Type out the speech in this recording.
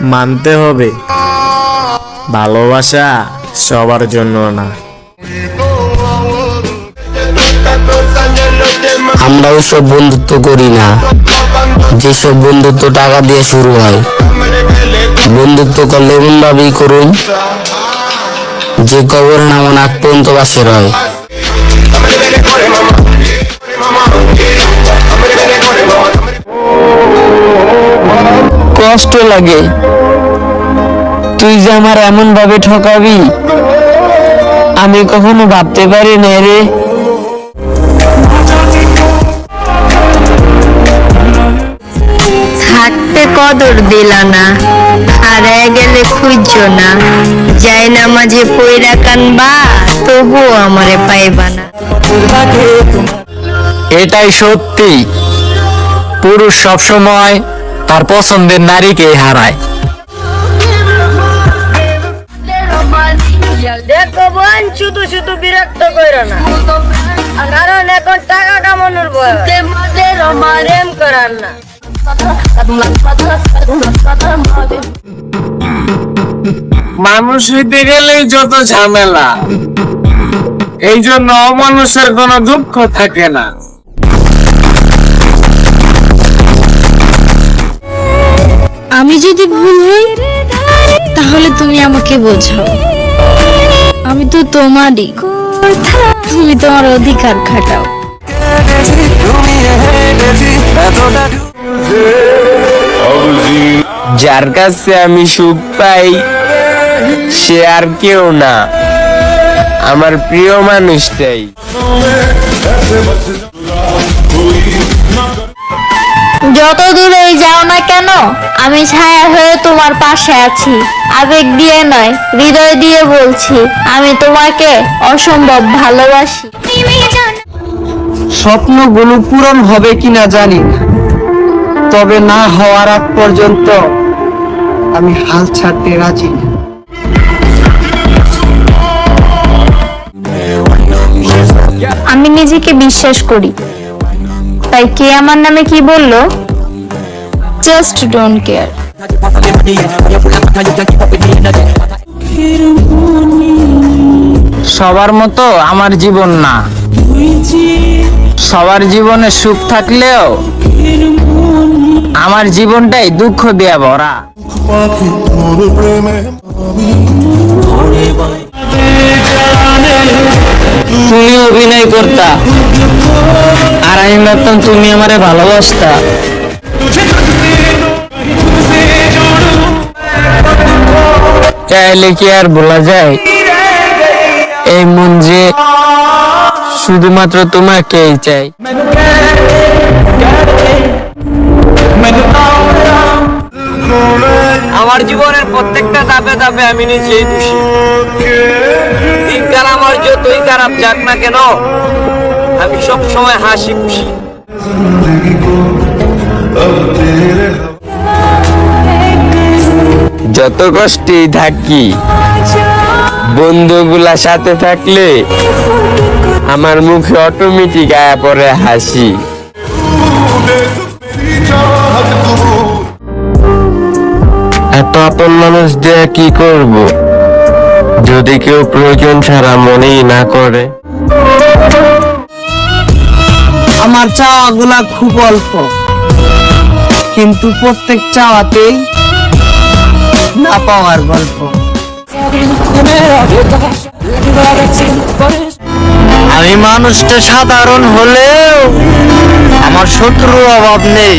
মানতে হবে। ভালোবাসা সবার জন্য না। আমরা ওইসব বন্ধুত্ব করি না। যেসব বন্ধুত্ব টাকা দিয়ে শুরু হয়, বন্ধুত্ব করলে এমন ভাবেই করুন, যে কবর নামন আগ পর্যন্ত বাসের রয়। কষ্ট লাগে। তুই যে আমার এমন ভাবে ঠকাবি আমি কখনো ভাবতে পারি না রে। থাকতে কদর দিলা না হারায় গেলে খুঁজছ না। যাই না মাঝে পইরা কানবা তবুও আমারে পাইবা না। এটাই সত্যি। পুরুষ সবসময় তার পছন্দের নারীকে হারায়। দেখো বোন শুধু শুধু বিরক্ত কইরো না। কারণ এখন টাকা কামানোর বয়স। প্রেম করার না। মানুষ হইতে গেলেই যত ঝামেলা এই জন্য অমানুষের কোনো দুঃখ থাকে না। আমি যদি ভুল হই, তাহলে তুমি আমাকে বোঝাও। আমি তো তোমারই। তুমি তোমার অধিকার খাটাও। যার কাছে আমি সুখ পাই, সে আর কেউ না। আমার প্রিয় মানুষটাই। যত দূরেই যাও না কেন আমি ছায়া হয়ে তোমার পাশে আছি। আবেগ দিয়ে নয় হৃদয় দিয়ে বলছি আমি তোমাকে অসম্ভব ভালোবাসি। স্বপ্নগুলো পূরণ হবে কিনা জানি তবে না হওয়ার আগ পর্যন্ত আমি হাল ছাড়তে রাজি না। আমি নিজেকে বিশ্বাস করি। তাই কে আমার নামে কি বলল? জাস্ট ডোন্ট কেয়ার সবার মতো আমার জীবন না। সবার জীবনে সুখ থাকলেও আমার জীবনটাই দুঃখ দেয়া ভরা। তুমি অভিনয় করতা আর আমি ভাবতাম তুমি আমারে ভালোবাসতা। চাইলে কি আর বলা যায়? এই মন যে শুধুমাত্র তোমাকেই চাই আমার জীবনের প্রত্যেকটা ধাপে ধাপে আমি নিজেই খুশি। দিনকাল আমার যতই খারাপ যাক না কেন, আমি সব সময় হাসি খুশি। যত কষ্টেই থাকি, বন্ধুগুলা সাথে থাকলে আমার মুখে অটোমেটিক আয়া পড়ে হাসি। এত আপন মানুষ দিয়ে কি করব? যদি কেউ প্রয়োজন ছাড়া মনেই না করে। আমার চাওয়াগুলা খুব অল্প, কিন্তু প্রত্যেক চাওয়াতেই না পাওয়ার গল্প। আমি মানুষটা সাধারণ হলেও আমার শত্রু অভাব নেই।